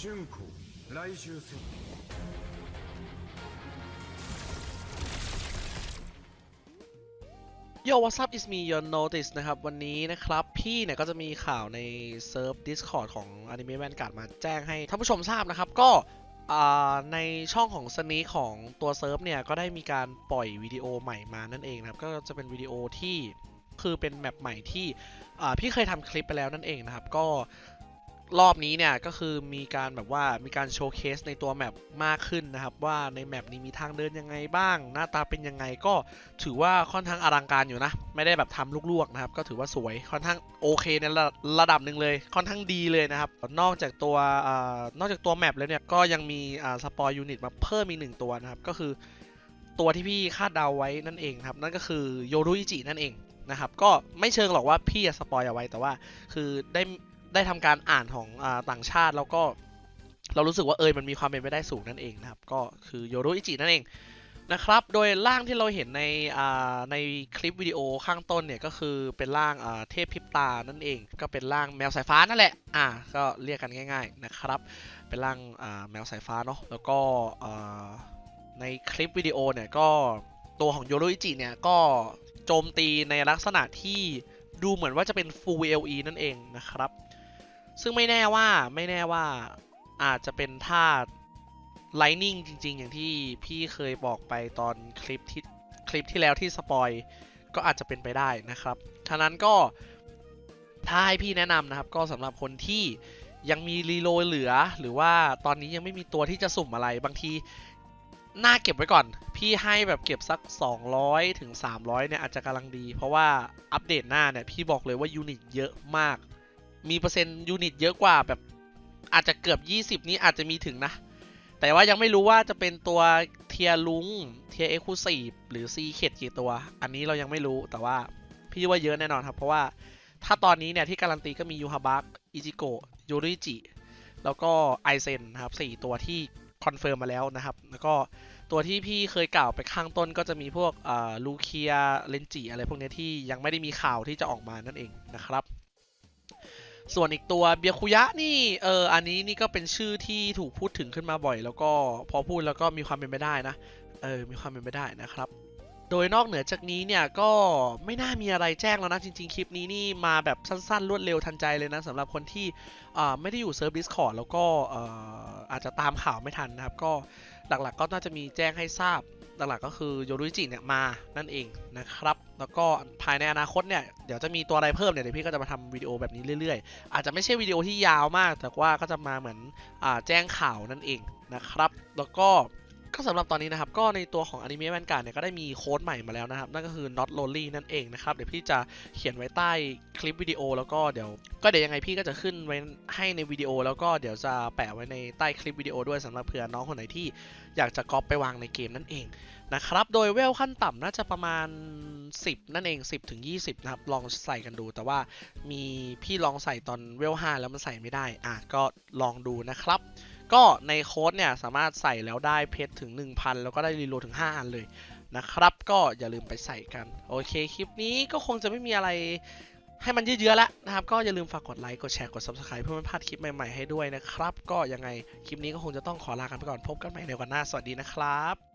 春光来襲せよ Yo what's up is me your notice นะครับ วันนี้นะครับพี่เนี่ยก็จะมีข่าวในเซิร์ฟ Discord ของ Anime Vanguard มาแจ้งให้ท่านผู้ชมทราบนะครับ ก็อ่าในช่องของสนีของตัวเซิร์ฟเนี่ย ก็ได้มีการปล่อยวิดีโอใหม่มานั่นเองนะครับ ก็จะเป็นวิดีโอที่คือเป็นแมปใหม่ที่อ่าพี่เคยทำคลิปไปแล้วนั่นเองนะครับ ก็ รอบนี้เนี่ยก็คือมีการแบบว่ามีการโชว์เคสในตัวแมปมากขึ้นนะครับ ว่าในแมปนี้มีทางเดินยังไงบ้าง หน้าตาเป็นยังไงก็ถือว่าค่อนข้างอลังการอยู่นะ ไม่ได้แบบทำลวกๆนะครับ ก็ถือว่าสวยค่อนข้างโอเคในระระดับหนึ่งเลย ค่อนข้างดีเลยนะครับ นอกจากตัวอนอกจากตัวแมปแล้วเนี่ยก็ยังมีสปอยยูนิตมาเพิ่มอีกหนึ่งตัวนะครับ ก็คือตัวที่พี่คาดเดาไว้นั่นเองครับ นั่นก็คือโยรุอิจินั่นเองนะครับก็ไม่เชิงหรอกว่าพี่จะสปอยเอาไว้แต่ว่า คือได้ ได้ทำการอ่านของอต่างชาติแล้วก็เรารู้สึกว่าเอยมันมีความเป็นไปได้สูงนั่นเองนะครับ ก็คือโยรุอิจินั่นเองนะครับ โดยร่างที่เราเห็นในในคลิปวิดีโอข้างต้นเนี่ยก็คือเป็นร่างเทพพิบตานั่นเอง ก็เป็นร่างแมวสายฟ้านั่นแหละอ่าก็เรียกกันง่าย ๆนะครับ เป็นร่างแมวสายฟ้าเนาะแล้วก็ในคลิปวิดีโอเนี่ยก็ตัวของโยรุอิจิเนี่ยก็โจมตีในลักษณะที่ดูเหมือนว่าจะเป็น Full LE นั่นเองนะครับ ซึ่งไม่แน่ว่าไม่แน่ว่าอาจจะเป็นท่า Lightning จริง ๆ อย่างที่พี่เคยบอกไปตอนคลิปที่คลิปที่แล้วที่สปอยก็อาจจะเป็นไปได้นะครับฉะนั้นก็ถ้าให้พี่แนะนำนะครับ ก็สำหรับคนที่ยังมีรีโหลดเหลือ หรือว่าตอนนี้ยังไม่มีตัวที่จะสุ่มอะไรบางทีน่าเก็บไว้ก่อน พี่ให้แบบเก็บสัก 200 ถึง 300 เนี่ยอาจจะกำลังดี เพราะว่าอัปเดตหน้าเนี่ย พี่บอกเลยว่ายูนิตเยอะมาก มีเปอร์เซ็นต์ยูนิตเยอะกว่าแบบอาจจะเกือบ 20 นี้อาจจะมีถึงนะ แต่ว่ายังไม่รู้ว่าจะเป็นตัวเทียลุงเทียเอ็กซ์คูซีฟหรือซีเคดกี่ตัว อันนี้เรายังไม่รู้แต่ว่าพี่ว่าเยอะแน่นอนครับ เพราะว่าถ้าตอนนี้เนี่ยที่การันตีก็มียูฮาบักอิจิโกะยูริจิ แล้วก็ไอเซนนะครับสี่ตัวที่คอนเฟิร์มมาแล้วนะครับ แล้วก็ตัวที่พี่เคยกล่าวไปข้างต้นก็จะมีพวกลูเคียเลนจิอะไรพวกนี้ที่ยังไม่ได้มีข่าวที่จะออกมานั่นเองนะครับ ส่วนอีกตัวเบียคุยะนี่เอออันนี้นี่ก็เป็นชื่อที่ถูกพูดถึงขึ้นมาบ่อย แล้วก็พอพูดแล้วก็มีความเป็นไปได้นะเออมีความเป็นไปได้นะครับ โดยนอกเหนือจากนี้เนี่ยก็ไม่น่ามีอะไรแจ้งแล้วนะ จริง ๆ คลิปนี้นี่มาแบบสั้นๆ รวดเร็วทันใจเลยนะสำหรับคนที่อ่าไม่ได้อยู่เซิร์ฟ Discord แล้วก็อาจจะตามข่าวไม่ทันนะครับ ก็หลักๆก็น่าจะมีแจ้งให้ทราบ หลักๆก็คือโยรุจิเนี่ยมานั่นเองนะครับ แล้วก็ภายในอนาคตเนี่ยเดี๋ยวจะมีตัวอะไรเพิ่มเนี่ยเดี๋ยวพี่ก็จะมาทำวิดีโอแบบนี้เรื่อยๆ อาจจะไม่ใช่วิดีโอที่ยาวมาก แต่ว่าก็จะมาเหมือนอแจ้งข่าวนั่นเองนะครับ แล้วก็ สำหรับตอนนี้นะครับ ก็ในตัวของ Anime Vanguard เนี่ยก็ได้มีโค้ดใหม่มาแล้วนะครับ นั่นก็คือ not lonely นั่นเองนะครับ เดี๋ยวพี่จะเขียนไว้ใต้คลิปวิดีโอแล้วก็เดี๋ยว ก็เดี๋ยวยังไงพี่ก็จะขึ้นไว้ให้ในวิดีโอ แล้วก็เดี๋ยวจะแปะไว้ในใต้คลิปวิดีโอด้วยสำหรับเผื่อน้องคนไหนที่อยากจะก๊อปไปวางในเกมนั่นเองนะครับ โดยเวลขั้นต่ำน่าจะประมาณ 10 นั่นเอง 10ถึง20 นะครับ ลองใส่กันดู แต่ว่ามีพี่ลองใส่ตอนเวล5แล้วมันใส่ไม่ได้อะก็ลองดูนะครับ ก็ในโค้ดเนี่ยสามารถใส่แล้วได้เพชรถึง 1,000 แล้วก็ได้รีโหลดถึง 5 อันเลยนะครับ ก็อย่าลืมไปใส่กัน โอเค คลิปนี้ก็คงจะไม่มีอะไรให้มันเยอะๆแล้วนะครับ ก็อย่าลืมฝากกดไลค์ กดแชร์ กด Subscribe เพื่อไม่พลาดคลิปใหม่ๆให้ด้วยนะครับ ก็ยังไงคลิปนี้ก็คงจะต้องขอลากันไปก่อนพบกันใหม่ในวันหน้า สวัสดีนะครับ